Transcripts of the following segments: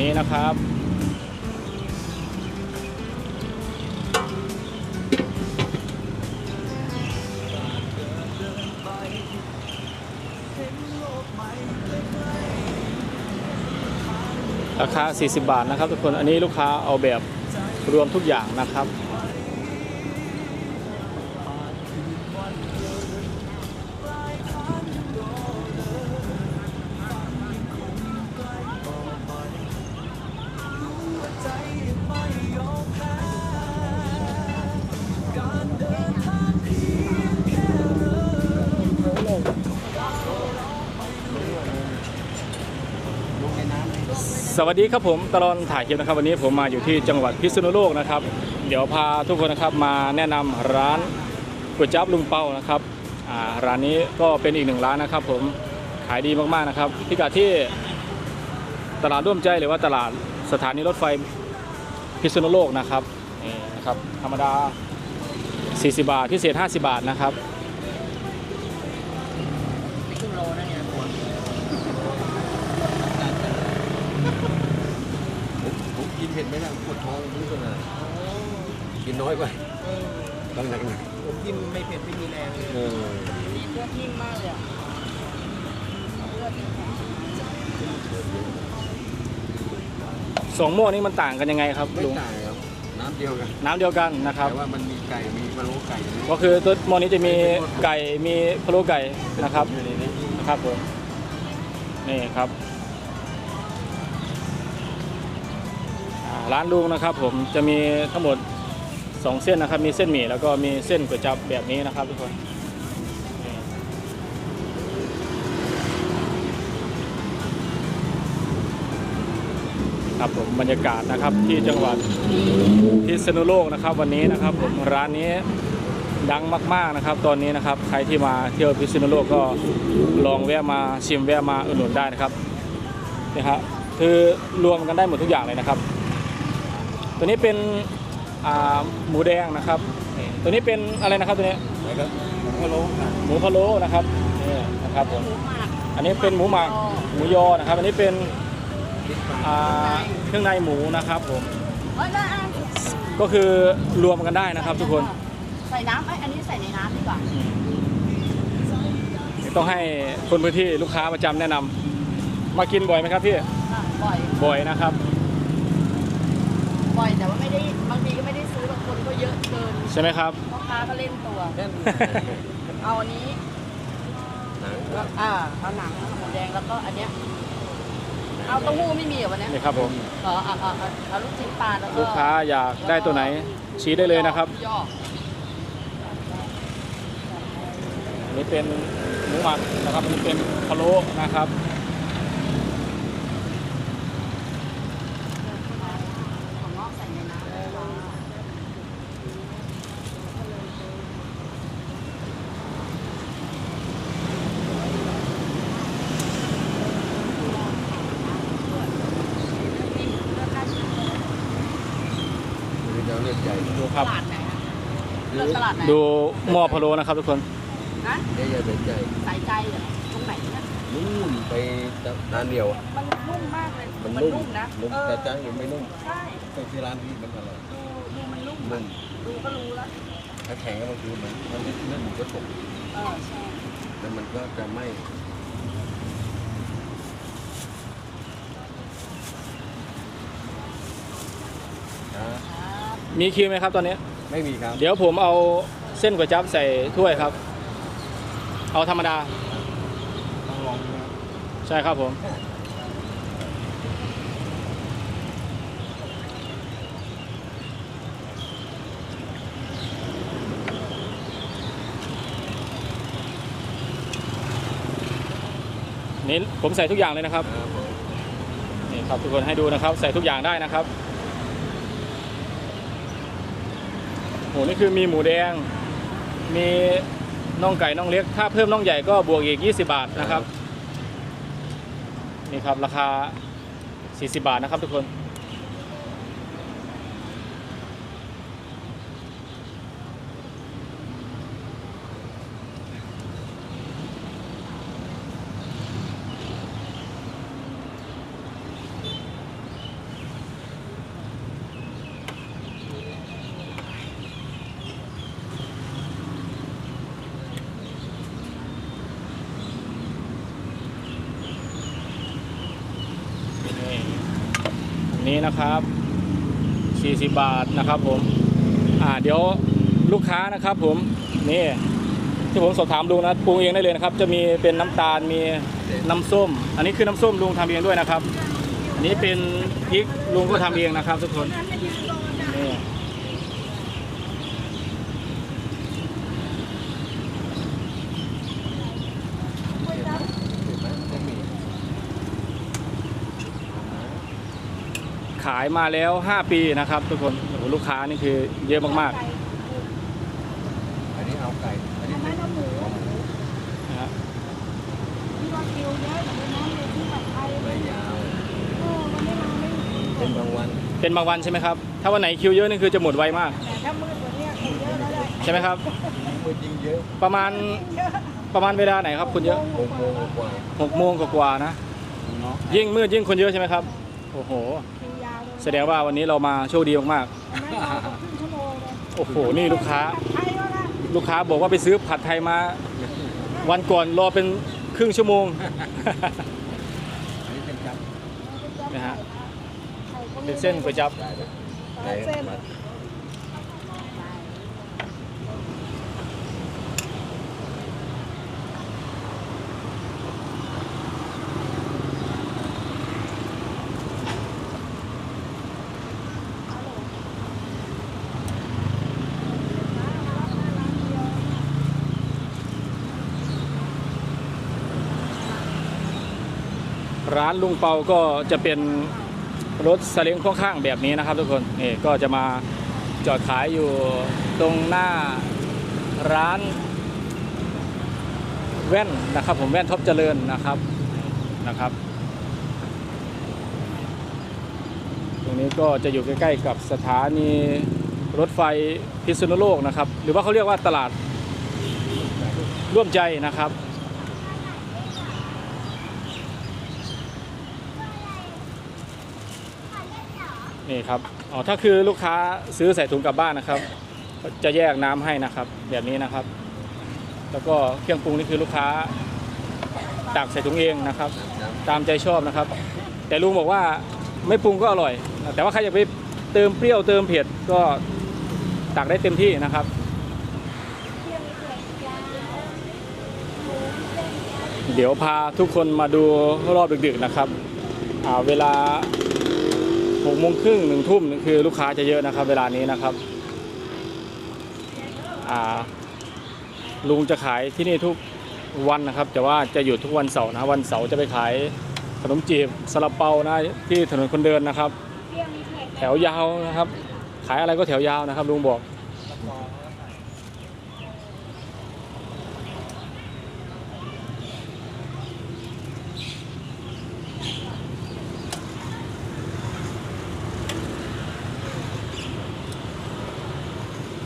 นี้นะครับ ราคา 40 บาทนะครับทุกคน อันนี้ลูกค้าเอาแบบรวมทุกอย่างนะครับ สวัสดีครับผมตลอดถ่ายคลิปนะครับวันนี้ผมมาอยู่ที่จังหวัดพิษณุโลกนะครับ เดี๋ยวพาทุกคนนะครับมาแนะนำร้านก๋วยจั๊บลุงเป้านะครับร้านนี้ก็เป็นอีกหนึ่งร้านนะครับ ผมขายดีมากๆนะครับพิกัดที่ตลาดร่วมใจหรือว่าตลาดสถานีรถไฟพิษณุโลกนะครับนี่นะครับธรรมดา 40 บาทพิเศษ 50 บาทนะครับ ครึ่งโลนั่นไงหัว ผมผมกิน เผ็ดไม่ได้ปวดท้องรู้สึกอะไรกินน้อยไปต้องหนักหนักผมกินไม่เผ็ดไม่มีแรงเลยเออมีเลือดนิ่มมากเลยอะเลือดแข็งสองหม้อนี้มันต่างกันยังไงครับไม่ลุงต่างครับน้ำเดียวกันน้ำเดียวกันนะครับแต่ว่ามันมีไก่มีพะโล้ไก่อยู่ก็คือตัวหม้อนี้จะมีไก่มีพะโล้ไก่นะครับอยู่ในนี้นะครับผมนี่ครับ ร้านลุงนะครับ ผมจะมีทั้งหมด 2 เส้นนะครับ มีเส้นหมี่แล้วก็มีเส้นก๋วยจั๊บแบบนี้นะครับทุกคนครับผมบรรยากาศนะครับที่จังหวัดพิษณุโลกนะครับ วันนี้นะครับผมร้านนี้ดังมาก ๆนะครับ ตอนนี้นะครับ ใครที่มาเที่ยวพิษณุโลกก็ลองแวะมาชิมแวะมาอุดหนุนได้นะครับนี่ครับคือรวมกันได้หมดทุกอย่างเลยนะครับ ตัวนี้เป็นอ่าหมูแดงนะครับนี่ตัวนี้เป็นอะไรนะครับตัวนี้แล้วก็ผมพะโล้ค่ะหมูพะโล้นะครับนี่นะครับผมหมูหมักอันนี้เป็นหมูหมักหมูยอนะครับ อันนี้เป็นพริกปลาอ่าเครื่องในหมูนะครับผมเอ้ยแล้วอะก็คือรวมกันได้นะครับ ทุกคนใส่น้ำไอ้ยอันนี้ใส่ในน้ำดีกว่าต้องให้คนพื้นที่ลูกค้าประจำแนะนำมากินบ่อยไหมครับพี่อะบ่อยบ่อยนะครับบ่อย แต่ว่าไม่ได้บางทีก็ไม่ได้ซื้อบางคนก็เยอะเกินใช่ไหมครับ พ่อค้าก็เล่นตัวแน่นเอาอันนี้หนังแล้วอ่าเอาหนังหมูแดงแล้วก็อันเนี้ยเอาเต้าหู้ไม่มีเหรอวันเนี้ยนี่ครับผม เออเอาเอาเอาเอาลูกชิ้นปลาแล้วก็ลูกค้าอยากได้ตัวไหน ชี้ได้เลยนะครับ ย่ออันนี้เป็นหมูหมักนะครับอันนี้เป็นพะโล้นะครับ ของงอกใส่ในน้ำเลยค่ะ หรือจะเอาเลือด ใหญ่ดูคตรับลาดไหนอะเลือกตลาดไหนดูหม้อพะโล้นะครับทุกคน นะเลือดใหญ่เลือดใหญ่สายใจเหรอตรงไหนเนี่ยนุ่มไปร้านเดียวอะมันนุ่มมากเลยมันนุ่มนะนุ่มเออแต่จ้างยังไม่นุ่มใช่แต่ที่ร้านที่มันอร่อยดูดูมันนุ่มนุ่มดูก็รู้แล้วถ้าแข็งก็คือมันมันเนื้อหมูก็ตกเออใช่แล้วมันก็จะไม่อ่า ครับ มีคิวไหมครับตอนนี้ ไม่มีครับ เดี๋ยวผมเอาเส้นก๋วยจั๊บใส่ถ้วยครับ เอาธรรมดา ต้องลองดูนะใช่ครับผม นี่ผมใส่ทุกอย่างเลยนะครับครับผมนี่ครับทุกคนให้ดูนะครับ ใส่ทุกอย่างได้นะครับ โหนี่คือมีหมูแดง มีน่องไก่น่องเล็ก ถ้าเพิ่มน่องใหญ่ก็บวกอีก 20 บาทนะครับ นี่ครับราคา 40 บาทนะครับทุกคน นี้นะครับ 40 บาทนะครับผมอ่าเดี๋ยวลูกค้านะครับผมนี่ที่ผมสอบถามลุงนะปรุงเองได้เลยนะครับ จะมีเป็นน้ำตาลมีน้ำส้ม อันนี้คือน้ำส้มลุงทำเองด้วยนะครับ อันนี้เป็นพริกลุงก็ทำเองนะครับ ทุกคน เห็นไหมเห็นไหมไม่มี ขายมาแล้ว 5 ปีนะครับ ทุกคนโอ้โหลูกค้านี่คือเยอะมากอันนี้เอาไก่ อันนี้อันนั้นเอาหมูๆนะฮะที่ว่าคิวเยอะแต่วันนั้นเลยที่ผัดไทยไม่ยาวโอ้วันนี้มาไม่มีเป็นบางวัน เป็นบางวันใช่ไหมครับ ถ้าวันไหนคิวเยอะนี่คือจะหมดไวมากแต่ถ้ามืดกว่านี้คนเยอะแล้วแหละใช่ไหมครับมือจริงเยอะ ประมาณประมาณเวลาไหนครับคนเยอะหกโมงกว่าหกโมงกว่าๆนะ ยิ่งมืดยิ่งคนเยอะใช่ไหมครับ โอ้โหคิวยาวเลย แสดงว่าวันนี้เรามาโชคดีมากอันนั้นรอครึ่งชั่วโมงเลยๆโอ้โห นี่ลูกค้าผัดไทยแล้วนะลูกค้าบอกว่าไปซื้อผัดไทยมา วันก่อนรอเป็นครึ่งชั่วโมงอันนี้เป็นจับนะฮะไข่ก็มีเป็นเส้นก๋วยจั๊บได้เลยเออเส้น ร้านลุงเปาก็จะเป็นรถสเล้งข้างๆแบบนี้นะครับ ทุกคนนี่ก็จะมาจอดขายอยู่ตรงหน้าร้าน แว่นนะครับ ผมแว่นท็อปเจริญนะครับนะครับ ตรงนี้ก็จะอยู่ใกล้ๆกับสถานีรถไฟพิษณุโลกนะครับ หรือว่าเขาเรียกว่าตลาดร่วมใจนะครับ นี่ครับอ๋อถ้าคือลูกค้าซื้อใส่ถุงกลับบ้านนะครับ จะแยกน้ำให้นะครับ แบบนี้นะครับ แล้วก็เครื่องปรุงนี่คือลูกค้าตักใส่ถุงเองนะครับ ตามใจชอบนะครับ แต่ลุงบอกว่าไม่ปรุงก็อร่อย แต่ว่าใครอยากไปเติมเปรี้ยวเติมเผ็ดก็ตักได้เต็มที่นะครับเดี๋ยวพาทุกคนมาดูรอบดึกๆนะครับเวลา กโมงครึ่งหนึ่งทุ่มคือลูกค้าจะเยอะนะครับ เวลานี้นะครับลุงจะขายที่นี่ทุกวันนะครับ แต่ว่าจะหยุดทุกวันเสาร์นะวันเสาร์จะไปขายขนมจีบซาลาเปานะที่ถนนคนเดินนะครับ แถวยาวนะครับ ขายอะไรก็แถวยาวนะครับลุงบอก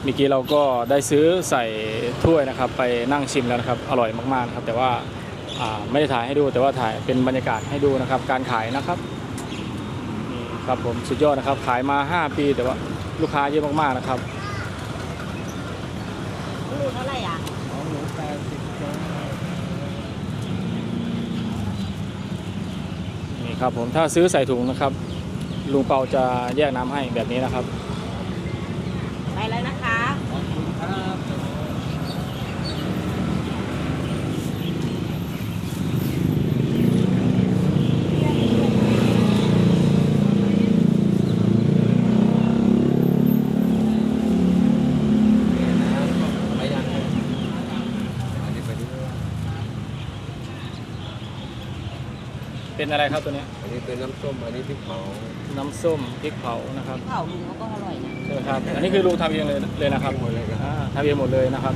เมื่อกี้เราก็ได้ซื้อใส่ถ้วยนะครับ ไปนั่งชิมแล้วนะครับ อร่อยมากๆนะครับแต่ว่าอ่าไม่ได้ถ่ายให้ดูแต่ว่าถ่ายเป็นบรรยากาศให้ดูนะครับ การขายนะครับนี่ครับผมสุดยอดนะครับ ขายมา 5 ปีแต่ว่าลูกค้าเยอะมากๆนะครับลูกเท่าไหร่อะของหนูแปดสิบจ้านี่ครับผมถ้าซื้อใส่ถุงนะครับลุงเปาจะแยกน้ำให้แบบนี้นะครับ ไปแล้วนะคะ ขอบคุณครับ ไปยังอันนี้ไปที่ เป็นอะไรครับตัวเนี้ยอันนี้เป็นน้ำส้ม อันนี้พริกเผาน้ำส้มพริกเผานะครับเผาลุงเขาก็อร่อยนะ ใช่ไหมครับ อันนี้คือลุงทำเองเลยเลยนะครับ หมดเลยครับ อ่าทำเองหมดเลยนะครับ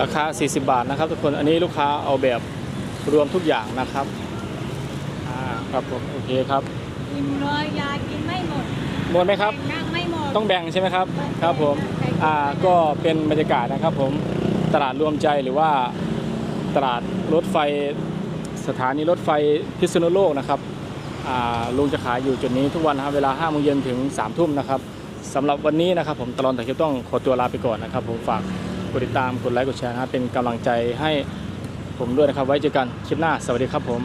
ราคา 40 บาทนะครับ ทุกคนอันนี้ลูกค้าเอาแบบรวมทุกอย่างนะครับอ่าครับผมโอเคครับกินเลยยากินไม่หมดหมดไหมครับนั่งไม่หมด ต้องแบ่งใช่ไหมครับ ครับผม อ่า ก็เป็นบรรยากาศนะครับผม ตลาดรวมใจหรือว่าตลาดรถไฟสถานีรถไฟพิษณุโลกนะครับ อ่า ลุงจะขายอยู่จุดนี้ทุกวันนะครับ เวลา5โมงเย็นถึง3ทุ่มนะครับสำหรับวันนี้นะครับผมตลอดถ่ายคลิปต้องขอตัวลาไปก่อนนะครับผมฝาก กดติดตามกดไลค์กดแชร์นะครับเป็นกำลังใจให้ผมด้วยนะครับ ไว้เจอกันคลิปหน้าสวัสดีครับผม